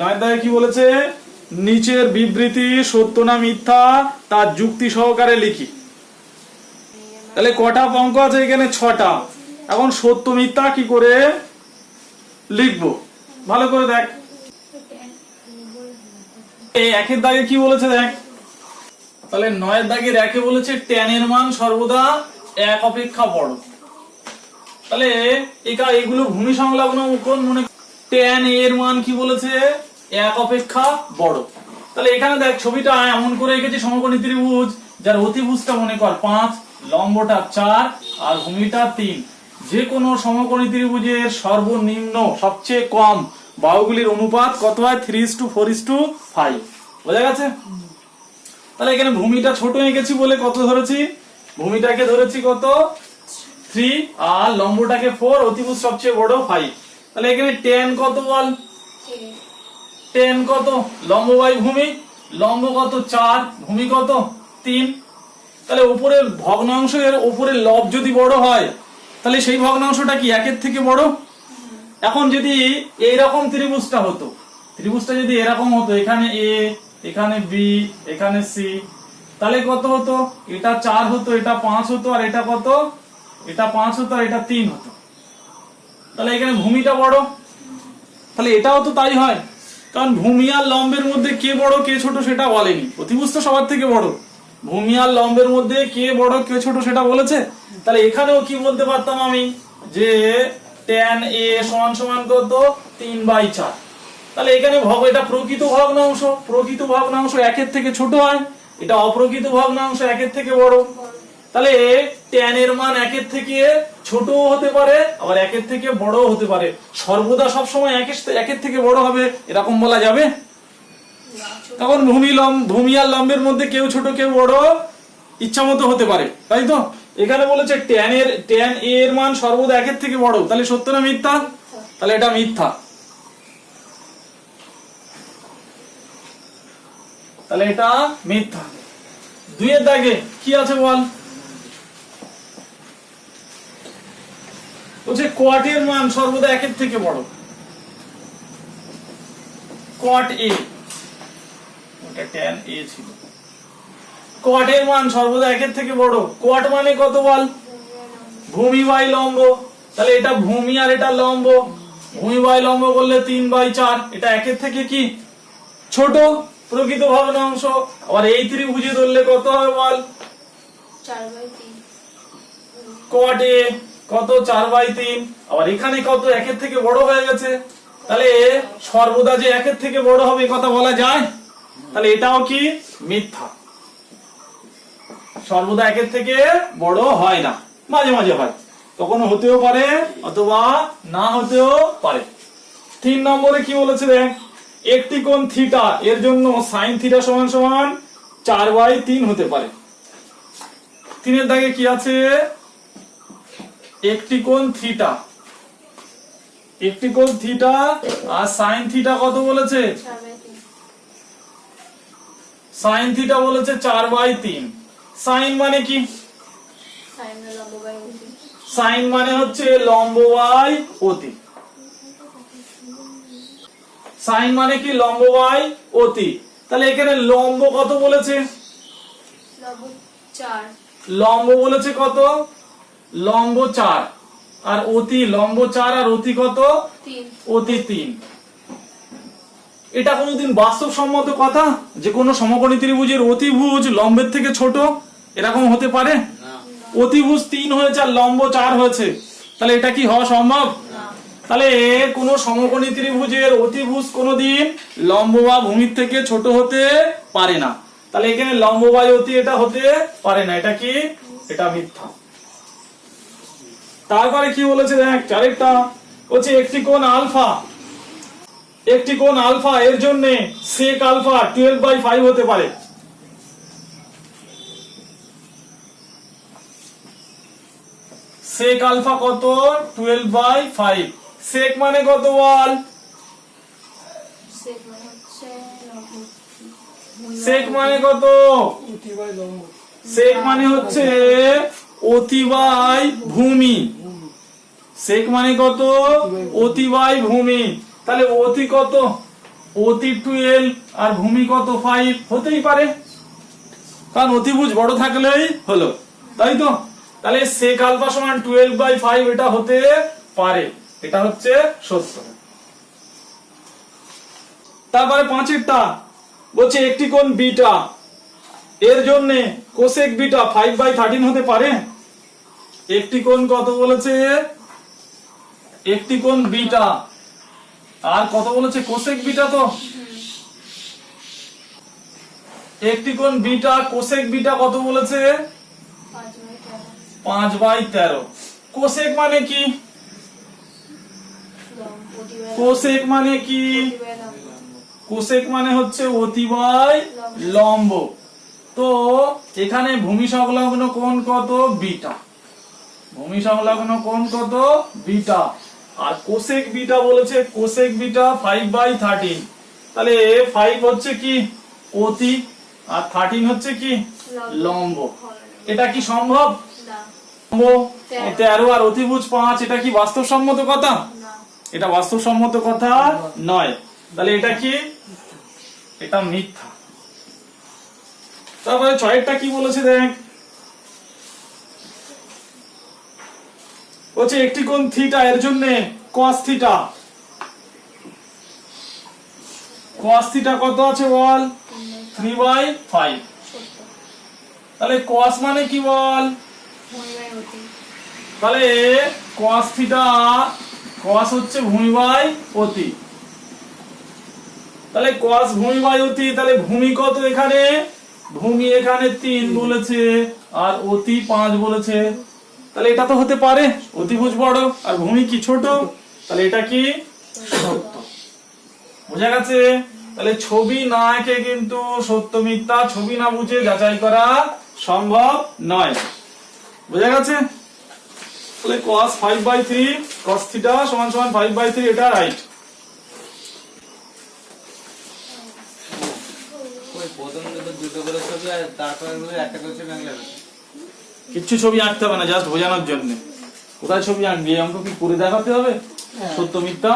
নয়ের দাগে কি বলেছে? নিচের বিবৃতি সত্য না মিথ্যা তার যুক্তি সহকারে লিখি। তাহলে কটা আছে এখানে? ছটা। এখন সত্য মিথ্যা কি করে লিখব? ভালো করে দেখ। একের দাগে কি বলেছে দেখ? তাহলে নয়ের দাগের একে বলেছে ট্যানের মান সর্বদা এক অপেক্ষা বড়। তাহলে এগুলো ভূমি সংলগ্ন মনে ট্যান এর মান কি বলেছে? এক অপেক্ষা বড়। তাহলে এখানে দেখ, ছবিটা এমন করে এঁকেছি সমকোণী ত্রিভুজ, যার অতিভুজটা মনে কর পাঁচ, লম্বটা চার, আর ভূমিটা তিন। যে কোনো সমকোণী ত্রিভুজের সর্বনিম্ন সবচেয়ে কম বাহুগুলির অনুপাত কত হয়? Three is two four is two five বোঝা গেছে? তাহলে এখানে ভূমিটা ছোট এঁকেছি বলে কত ধরেছি? ভূমিটাকে ধরেছি কত? থ্রি আর লম্বটাকে ফোর অতিভুজ সবচেয়ে বড় ফাইভ তাহলে এখানে টেন কত বল? টেন কত? লম্ব বাই ভূমি। লম্ব কত? চার। ভূমি কত? তিন। তাহলে উপরের ভগ্নাংশের উপরের লব যদি বড় হয়, তাহলে সেই ভগ্নাংশটা কি একের থেকে বড়? এখন যদি এইরকম ত্রিভুজটা হতো, ত্রিভুজটা যদি এরকম হতো, এখানে এ এখানে বি এখানে সি তাহলে কত হতো? এটা চার হতো, এটা পাঁচ হতো, আর এটা কত? এটা পাঁচ হতো, আর এটা তিন হতো। তাহলে এখানে ভূমিটা বড়। তাহলে এটাও তো তাই হয়। কারণ ভূমি আর লম্বের মধ্যে কে বড়, কে ছোট সেটা বলেনি। অতিভুজ সবার থেকে বড়। ভূমি আর লম্বের মধ্যে কে বড়, কে ছোট সেটা বলেছে? তাহলে এখানেও কি বলতে পারতাম আমি? যে ট্যান এ সমান সমান কত? তিন বাই চার। তাহলে এখানে ভগ, এটা প্রকৃত ভগ্নাংশ। প্রকৃত ভগ্নাংশ একের থেকে ছোট হয়। এটা অপ্রকৃত ভগ্নাংশ একের থেকে বড়। তাহলে ট্যান এর মান একের থেকে ছোট হতে পারে, আবার একের থেকে বড় হতে পারে। সর্বদা সব সময় একের একের থেকে বড় হবে, এরকম বলা যাবে? তখন ভূমি লম্ব ভূমি আর লম্বের মধ্যে কেউ ছোট, কেউ বড় ইচ্ছা মতো হতে পারে, তাই তো? এখানে বলেছে ট্যান এর ট্যান এর মান সর্বদা একের থেকে বড়। তাহলে সত্য না মিথ্যা? তাহলে এটা মিথ্যা। তাহলে এটা মিথ্যা। দুইয়ের দাগে কি আছে বল? বলছে কোয়াটের মান সর্বদা একের থেকে বড়। কোয়াট এ ওটা ট্যান এ ছিল। কোয়াটের মান সর্বদা একের থেকে বড়। কোয়াট মানে কত বল? ভূমি বাই লম্ব। তাহলে এটা ভূমি আর এটা লম্ব। ভূমি বাই লম্ব করলে তিন বাই চার। এটা একের থেকে কি? ছোট প্রকৃত ভগ্নাংশ আবার এই ত্রিভুজে ধরলে কত হবে বল? কোয়াট এ কত চার বাই তিন? আবার এখানে কত একের থেকে বড় হয়ে গেছে? তাহলে সর্বদা যে একের থেকে বড় হবে কথা বলা যায়? তাহলে এটাও কি মিথ্যা? সর্বদা একের থেকে বড় হয় না। মাঝে মাঝে হয়। কখনো হতেও পারে অথবা না হতেও পারে। তিন নম্বরে কি বলেছে দেখ? একটি কোণ থিটা, এর জন্য সাইন থিটা সমান সমান চার বাই তিন হতে পারে। তিনের দাগে কি আছে? একটি কোণ থিটা। একটি কোণ থিটা আর সাইন থিটা কত বলেছে? সাইন থিটা বলেছে চার বাই তিন। সাইন মানে কি? সাইন মানে হচ্ছে লম্ব বাই অতি। সাইন মানে কি? লম্ব বাই অতি। তাহলে এখানে লম্ব কত বলেছে? লম্ব বলেছে কত? লম্ব চার আর অতি লম্ব চার আর অতি কত? অতি তিন। এটা কোনোদিন বাস্তবসম্মত কথা? যে কোনো সমকোণী ত্রিভুজের অতিভুজ লম্বের থেকে ছোট? এরকম হতে পারে? অতিভুজ তিন হয়েছে আর লম্ব চার হয়েছে। তাহলে এটা কি হওয়া সম্ভব? তাহলে কোনো সমকোণী ত্রিভুজের অতিভুজ কোনোদিন লম্ব বা ভূমির থেকে ছোট হতে পারে না। তাহলে এখানে লম্ব বা অতি এটা হতে পারে না। এটা কি? এটা মিথ্যা। তারপরে কি বলেছে দেখ চারেরটা বলছে একটি কোণ আলফা। একটি কোণ আলফা এর জন্য sec alpha twelve by five হতে পারে। সেক আলফা কত? টুয়েলভ বাই ফাইভ সেক মানে কত বল? সেক মানে সেক মানে কত? সেক মানে হচ্ছে অতিবাই ভূমি। সেক মানে কত? অতিবাই ভূমি। তাহলে অতি কত? অতি টুয়েলভ আর ভূমি কত? ফাইভ। হতেই পারে। কারণ অতিভুজ বড় থাকলেই হলো। তাই তো? তাহলে সেক আলফা সমান টুয়েলভ বাই ফাইভ এটা হতে পারে। এটা হচ্ছে সত্য। তারপরে পাঁচেরটা। বলছে একটি কোণ বিটা। এর জন্য cosec beta five by thirteen হতে পারে। একটি কোণ কত বলেছে? একটি কোণ বিটা আর কত বলেছে কোসেক বিটা তো? একটি কোণ বিটা কোসেক বিটা কত বলেছে? পাঁচ বাই তেরো। কোসেক মানে কি? কোসেক মানে কি? কোসেক মানে হচ্ছে অতিবাই লম্ব। তো এখানে ভূমি সংলগ্ন কোণ কত? বিটা। ভূমি সংলগ্ন কোণ কত? বিটা। আর কোসেক বিটা বলেছে cosec beta five by thirteen তাহলে ফাইভ হচ্ছে কি? অতি। আর থার্টিন হচ্ছে কি? লম্ব। এটা কি সম্ভব? তেরো। আর অতিভুজ পাঁচ এটা কি বাস্তবসম্মত কথা? এটা বাস্তবসম্মত কথা নয়। তাহলে এটা কি? এটা মিথ্যা। তারপরে ছয়েরটা কি বলেছে দেখ? বলছে একটি কোণ থিটা, এর জন্য cos থিটা। cos থিটা কত আছে বল? তিন বাই 3 বাই 5 তাহলে cos মানে কি বল? তাহলে cos থিটা, cos হচ্ছে ভূমি বাই অতি। তাহলে cos ভূমি বাই অতি, তাহলে ভূমি কত এখানে? ভূমি এখানে তিন বলেছে, আর অতি পাঁচ বলেছে। তাহলে এটা তো হতে পারে, অতিভুজ বড়, আর ভূমি কি ছোট? তাহলে এটা কি? সত্য। বোঝা গেছে? তাহলে ছবি না এঁকে কিন্তু সত্য মিথ্যা, ছবি না বুঝে যাচাই করা সম্ভব নয়। বোঝা গেছে? তাহলে cos 5 by three cos theta সমান সমান 5 বাই থ্রি এটা রাইট প্রথম দুটো দুটো করে ছবি আর তারপরে গুলো একটা করে ছবি আঁকলে কিচ্ছু ছবি আঁকতে হবে না জাস্ট বোঝানোর জন্য। কোথায় ছবি আঁকবি? আমাকে কি করে দেখাতে হবে? সত্য মিথ্যা?